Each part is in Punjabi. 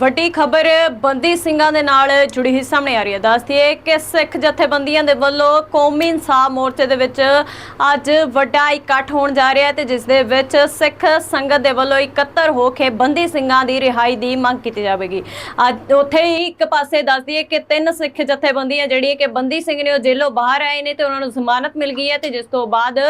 ਵੱਡੀ ਖਬਰ ਬੰਦੀ ਸਿੰਘਾਂ ਦੇ ਨਾਲ ਜੁੜੀ ਹੀ ਸਾਹਮਣੇ ਆ ਰਹੀ ਹੈ। ਦੱਸਦੀ ਹੈ ਕਿ ਸਿੱਖ ਜਥੇਬੰਦੀਆਂ ਦੇ ਵੱਲੋਂ ਕੌਮੀ ਇਨਸਾਫ ਮੋਰਚੇ ਦੇ ਵਿੱਚ ਅੱਜ ਵੱਡਾ ਇਕੱਠ ਹੋਣ ਜਾ ਰਿਹਾ ਹੈ ਤੇ ਜਿਸ ਦੇ ਵਿੱਚ ਸਿੱਖ ਸੰਗਤ ਦੇ ਵੱਲੋਂ ਇਕੱਤਰ ਹੋ ਕੇ ਬੰਦੀ ਸਿੰਘਾਂ ਦੀ ਰਿਹਾਈ ਦੀ ਮੰਗ ਕੀਤੀ ਜਾਵੇਗੀ। ਅੱਜ ਉੱਥੇ ਹੀ ਇੱਕ ਪਾਸੇ ਦੱਸਦੀ ਹੈ ਕਿ ਤਿੰਨ ਸਿੱਖ ਜਥੇਬੰਦੀਆਂ ਜਿਹੜੀਆਂ ਕਿ ਬੰਦੀ ਸਿੰਘ ਨੇ ਉਹ ਜੇਲ੍ਹੋਂ ਬਾਹਰ ਆਏ ਨੇ ਤੇ ਉਹਨਾਂ ਨੂੰ ਜ਼ਮਾਨਤ ਮਿਲ ਗਈ ਹੈ ਤੇ ਜਿਸ ਤੋਂ ਬਾਅਦ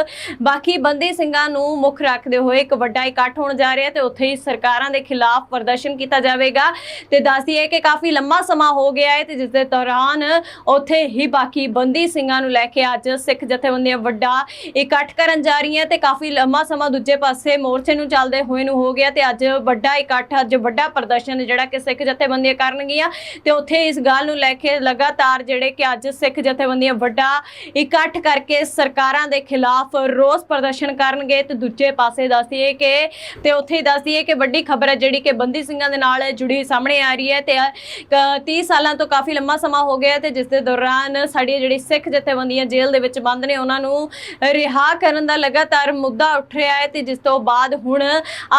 ਬਾਕੀ ਬੰਦੀ ਸਿੰਘਾਂ ਨੂੰ ਮੁੱਖ ਰੱਖਦੇ ਹੋਏ ਇੱਕ ਵੱਡਾ ਇਕੱਠ ਹੋਣ ਜਾ ਰਿਹਾ ਹੈ ਤੇ ਉੱਥੇ ਹੀ ਸਰਕਾਰਾਂ ਦੇ ਖਿਲਾਫ ਪ੍ਰਦਰਸ਼ਨ ਕੀਤਾ ਜਾਵੇਗਾ। ਤੇ ਦੱਸਦੀ ਹੈ ਕਿ ਕਾਫੀ ਲੰਮਾ ਸਮਾਂ ਹੋ ਗਿਆ ਹੈ ਤੇ ਜਿਸ ਦੇ ਦੌਰਾਨ ਉੱਥੇ ਹੀ ਬਾਕੀ ਬੰਦੀ ਸਿੰਘਾਂ ਨੂੰ ਲੈ ਕੇ ਅੱਜ ਸਿੱਖ ਜਥੇਬੰਦੀਆਂ ਵੱਡਾ ਇਕੱਠ ਕਰਨ ਜਾ ਰਹੀਆਂ ਤੇ ਕਾਫੀ ਲੰਮਾ ਸਮਾਂ ਦੂਜੇ ਪਾਸੇ ਮੋਰਚੇ ਨੂੰ ਚੱਲਦੇ ਹੋਏ ਨੂੰ ਹੋ ਗਿਆ ਤੇ ਅੱਜ ਵੱਡਾ ਇਕੱਠ, ਅੱਜ ਵੱਡਾ ਪ੍ਰਦਰਸ਼ਨ ਜਿਹੜਾ ਕਿ ਸਿੱਖ ਜਥੇਬੰਦੀਆਂ ਕਰਨਗੀਆਂ ਤੇ ਉੱਥੇ ਇਸ ਗੱਲ ਨੂੰ ਲੈ ਕੇ ਲਗਾਤਾਰ ਜਿਹੜੇ ਕਿ ਅੱਜ ਸਿੱਖ ਜਥੇਬੰਦੀਆਂ ਵੱਡਾ ਇਕੱਠ ਕਰਕੇ ਸਰਕਾਰਾਂ ਦੇ ਖਿਲਾਫ ਰੋਸ ਪ੍ਰਦਰਸ਼ਨ ਕਰਨਗੇ ਤੇ ਦੂਜੇ ਪਾਸੇ ਦੱਸਦੀ ਹੈ ਕਿ, ਤੇ ਉੱਥੇ ਦੱਸਦੀਏ ਕਿ ਵੱਡੀ ਖਬਰ ਹੈ ਜਿਹੜੀ ਕਿ ਬੰਦੀ ਸਿੰਘਾਂ ਦੇ ਨਾਲ ਜੁੜੀ ਸਾਹਮਣੇ ਆ ਰਹੀ ਹੈ ਤੇ ਅ, 30 ਸਾਲਾਂ ਤੋਂ ਕਾਫੀ ਲੰਮਾ ਸਮਾਂ ਹੋ ਗਿਆ ਤੇ ਜਿਸ ਦੇ ਦੌਰਾਨ ਸਾਡੀ ਜਿਹੜੀ ਸਿੱਖ ਜਥੇਬੰਦੀਆਂ ਜੇਲ੍ਹ ਦੇ ਵਿੱਚ ਬੰਦ ਨੇ ਉਹਨਾਂ ਨੂੰ ਰਿਹਾ ਕਰਨ ਦਾ ਲਗਾਤਾਰ ਮੁੱਦਾ ਉੱਠ ਰਿਹਾ ਹੈ ਤੇ ਜਿਸ ਤੋਂ ਬਾਅਦ ਹੁਣ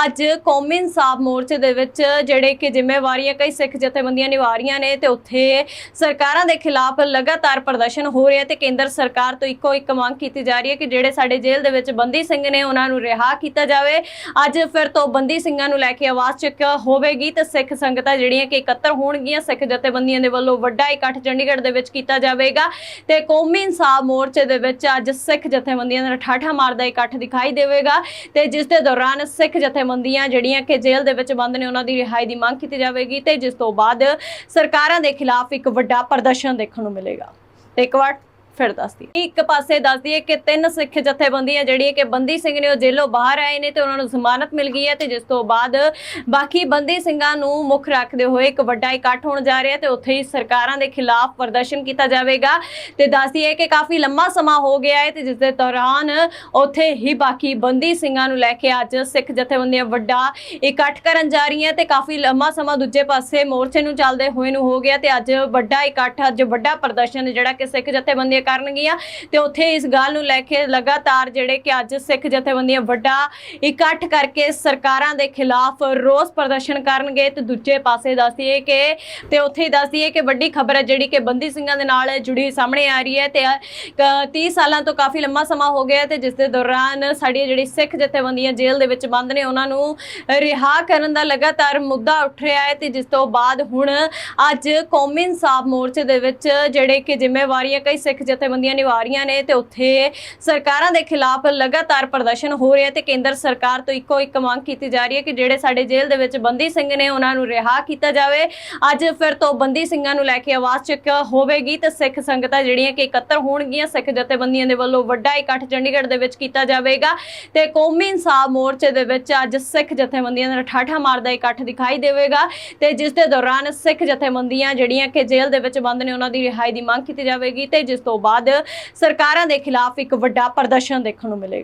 ਅੱਜ ਕੌਮੀ ਇਨਸਾਫ ਮੋਰਚੇ ਦੇ ਵਿੱਚ ਜਿਹੜੇ ਕਿ ਜ਼ਿੰਮੇਵਾਰੀਆਂ ਕਈ ਸਿੱਖ ਜਥੇਬੰਦੀਆਂ ਨਿਭਾ ਰਹੀਆਂ ਨੇ ਤੇ ਉੱਥੇ ਸਰਕਾਰਾਂ ਦੇ ਖਿਲਾਫ ਲਗਾਤਾਰ ਪ੍ਰਦਰਸ਼ਨ ਹੋ ਰਿਹਾ ਤੇ ਕੇਂਦਰ ਸਰਕਾਰ ਤੋਂ ਇੱਕੋ ਇੱਕ ਮੰਗ ਕੀਤੀ ਜਾ ਰਹੀ ਹੈ ਕਿ ਜਿਹੜੇ ਸਾਡੇ ਜੇਲ੍ਹ ਦੇ ਵਿੱਚ ਬੰਦੀ ਸਿੰਘ ਨੇ ਉਹਨਾਂ ਨੂੰ ਰਿਹਾ ਕੀਤਾ ਜਾਵੇ। ਅੱਜ ਫਿਰ ਤੋਂ ਬੰਦੀ ਸਿੰਘਾਂ ਨੂੰ ਲੈ ਕੇ ਆਵਾਜ਼ ਚੱਕ ਹੋਵੇਗੀ ਤੇ ਸਿੱਖ ਸੰਗਤਾਂ ਜਿਹੜੀਆਂ ਕਿ ਇਕੱਤਰ ਹੋਣਗੀਆਂ, ਸਿੱਖ ਜਥੇਬੰਦੀਆਂ ਦੇ ਵੱਲੋਂ ਵੱਡਾ ਇਕੱਠ ਚੰਡੀਗੜ੍ਹ ਦੇ ਵਿੱਚ ਕੀਤਾ ਜਾਵੇਗਾ ਤੇ ਕੌਮੀ ਇਨਸਾਫ ਮੋਰਚੇ ਦੇ ਵਿੱਚ ਅੱਜ ਸਿੱਖ ਜਥੇਬੰਦੀਆਂ ਦਾ ਠਾਠਾ ਮਾਰਦਾ ਇਕੱਠ ਦਿਖਾਈ ਦੇਵੇਗਾ ਤੇ ਜਿਸ ਦੇ ਦੌਰਾਨ ਸਿੱਖ ਜਥੇਬੰਦੀਆਂ ਜਿਹੜੀਆਂ ਕਿ ਜੇਲ੍ਹ ਦੇ ਵਿੱਚ ਬੰਦ ਨੇ, ਉਹਨਾਂ ਦੀ ਰਿਹਾਈ ਦੀ ਮੰਗ ਕੀਤੀ ਜਾਵੇਗੀ ਤੇ ਜਿਸ ਤੋਂ ਬਾਅਦ ਸਰਕਾਰਾਂ ਦੇ ਖਿਲਾਫ ਇੱਕ ਵੱਡਾ ਪ੍ਰਦਰਸ਼ਨ ਦੇਖਣ ਨੂੰ ਮਿਲੇਗਾ। ਤੇ ਇੱਕ ਵਾਰ ਫਿਰ ਦੱਸਦੀ ਇੱਕ ਪਾਸੇ ਦੱਸਦੀ ਹੈ ਕਿ ਤਿੰਨ ਸਿੱਖ ਜਥੇਬੰਦੀਆਂ ਜਿਹੜੀ ਕਿ ਬੰਦੀ ਸਿੰਘ ਨੇ ਉਹ ਜੇਲ੍ਹੋਂ ਬਾਹਰ ਆਏ ਨੇ ਤੇ ਉਹਨਾਂ ਨੂੰ ਜ਼ਮਾਨਤ ਮਿਲ ਗਈ ਹੈ ਤੇ ਜਿਸ ਤੋਂ ਬਾਅਦ ਬਾਕੀ ਬੰਦੀ ਸਿੰਘਾਂ ਨੂੰ ਮੁੱਖ ਰੱਖਦੇ ਹੋਏ ਇੱਕ ਵੱਡਾ ਇਕੱਠ ਹੋਣ ਜਾ ਰਿਹਾ ਤੇ ਉੱਥੇ ਹੀ ਸਰਕਾਰਾਂ ਦੇ ਖਿਲਾਫ ਪ੍ਰਦਰਸ਼ਨ ਕੀਤਾ ਜਾਵੇਗਾ। ਤੇ ਦੱਸਦੀ ਹੈ ਕਿ ਕਾਫੀ ਲੰਮਾ ਸਮਾਂ ਹੋ ਗਿਆ ਹੈ ਤੇ ਜਿਸ ਦੇ ਦੌਰਾਨ ਉੱਥੇ ਹੀ ਬਾਕੀ ਬੰਦੀ ਸਿੰਘਾਂ ਨੂੰ ਲੈ ਕੇ ਅੱਜ ਸਿੱਖ ਜਥੇਬੰਦੀਆਂ ਵੱਡਾ ਇਕੱਠ ਕਰਨ ਜਾ ਰਹੀਆਂ ਤੇ ਕਾਫੀ ਲੰਮਾ ਸਮਾਂ ਦੂਜੇ ਪਾਸੇ ਮੋਰਚੇ ਨੂੰ ਚੱਲਦੇ ਹੋਏ ਨੂੰ ਹੋ ਗਿਆ ਤੇ ਅੱਜ ਵੱਡਾ ਇਕੱਠ, ਅੱਜ ਵੱਡਾ ਪ੍ਰਦਰਸ਼ਨ ਜਿਹੜਾ ਕਿ ਸਿੱਖ ਜਥੇਬੰਦੀਆਂ ਕਰਨਗੀਆਂ ਤੇ ਉੱਥੇ ਇਸ ਗੱਲ ਨੂੰ ਲੈ ਕੇ ਲਗਾਤਾਰ ਜਿਹੜੇ ਕਿ ਅੱਜ ਸਿੱਖ ਜਥੇਬੰਦੀਆਂ ਵੱਡਾ ਇਕੱਠ ਕਰਕੇ ਸਰਕਾਰਾਂ ਦੇ ਖਿਲਾਫ ਰੋਸ ਪ੍ਰਦਰਸ਼ਨ ਕਰਨਗੇ ਤੇ ਦੂਜੇ ਪਾਸੇ ਦੱਸਦੀ ਕਿ ਤੇ ਉੱਥੇ ਹੀ ਕਿ ਵੱਡੀ ਖਬਰ ਹੈ ਜਿਹੜੀ ਕਿ ਬੰਦੀ ਸਿੰਘਾਂ ਦੇ ਨਾਲ ਜੁੜੀ ਸਾਹਮਣੇ ਆ ਰਹੀ ਹੈ ਤੇ ਅ, 30 ਸਾਲਾਂ ਤੋਂ ਕਾਫੀ ਲੰਮਾ ਸਮਾਂ ਹੋ ਗਿਆ ਤੇ ਜਿਸ ਦੇ ਦੌਰਾਨ ਸਾਡੀਆਂ ਜਿਹੜੀ ਸਿੱਖ ਜਥੇਬੰਦੀਆਂ ਜੇਲ੍ਹ ਦੇ ਵਿੱਚ ਬੰਦ ਨੇ ਉਹਨਾਂ ਨੂੰ ਰਿਹਾ ਕਰਨ ਦਾ ਲਗਾਤਾਰ ਮੁੱਦਾ ਉੱਠ ਰਿਹਾ ਹੈ ਤੇ ਜਿਸ ਤੋਂ ਬਾਅਦ ਹੁਣ ਅੱਜ ਕੌਮੀ ਇਨਸਾਫ ਮੋਰਚੇ ਦੇ ਵਿੱਚ ਜਿਹੜੇ ਕਿ ਜ਼ਿੰਮੇਵਾਰੀਆਂ ਕਈ ਸਿੱਖ ਜਥੇਬੰਦੀਆਂ ਨਿਭਾ ਰਹੀਆਂ ਨੇ ਤੇ ਉੱਥੇ ਸਰਕਾਰਾਂ ਦੇ ਖਿਲਾਫ ਲਗਾਤਾਰ ਪ੍ਰਦਰਸ਼ਨ ਹੋ ਰਿਹਾ ਤੇ ਕੇਂਦਰ ਸਰਕਾਰ ਤੋਂ ਇੱਕੋ ਇੱਕ ਮੰਗ ਕੀਤੀ ਜਾ ਰਹੀ ਹੈ ਕਿ ਜਿਹੜੇ ਸਾਡੇ ਜੇਲ੍ਹ ਦੇ ਵਿੱਚ ਬੰਦੀ ਸਿੰਘ ਨੇ ਉਹਨਾਂ ਨੂੰ ਰਿਹਾ ਕੀਤਾ ਜਾਵੇ। ਅੱਜ ਫਿਰ ਤੋਂ ਬੰਦੀ ਸਿੰਘਾਂ ਨੂੰ ਲੈ ਕੇ ਆਵਾਜ਼ ਚੱਕ ਹੋਵੇਗੀ ਤੇ ਸਿੱਖ ਸੰਗਤਾਂ ਜਿਹੜੀਆਂ ਕਿ ਇਕੱਤਰ ਹੋਣਗੀਆਂ, ਸਿੱਖ ਜਥੇਬੰਦੀਆਂ ਦੇ ਵੱਲੋਂ ਵੱਡਾ ਇਕੱਠ ਚੰਡੀਗੜ੍ਹ ਦੇ ਵਿੱਚ ਕੀਤਾ ਜਾਵੇਗਾ ਤੇ ਕੌਮੀ ਇਨਸਾਫ ਮੋਰਚੇ ਦੇ ਵਿੱਚ ਅੱਜ ਸਿੱਖ ਜਥੇਬੰਦੀਆਂ ਦਾ ਠਾਠਾ ਮਾਰਦਾ ਇਕੱਠ ਦਿਖਾਈ ਦੇਵੇਗਾ ਤੇ ਜਿਸ ਦੇ ਦੌਰਾਨ ਸਿੱਖ ਜਥੇਬੰਦੀਆਂ ਜਿਹੜੀਆਂ ਕਿ ਜੇਲ੍ਹ ਦੇ ਵਿੱਚ ਬੰਦ ਨੇ ਉਹਨਾਂ ਦੀ ਰਿਹਾਈ ਦੀ ਮੰਗ ਕੀਤੀ ਜਾਵੇਗੀ ਤੇ ਜਿਸ ਤੋਂ ਬਾਅਦ ਸਰਕਾਰਾਂ ਦੇ ਖਿਲਾਫ ਇੱਕ ਵੱਡਾ ਪ੍ਰਦਰਸ਼ਨ ਦੇਖਣ ਨੂੰ ਮਿਲੇਗਾ।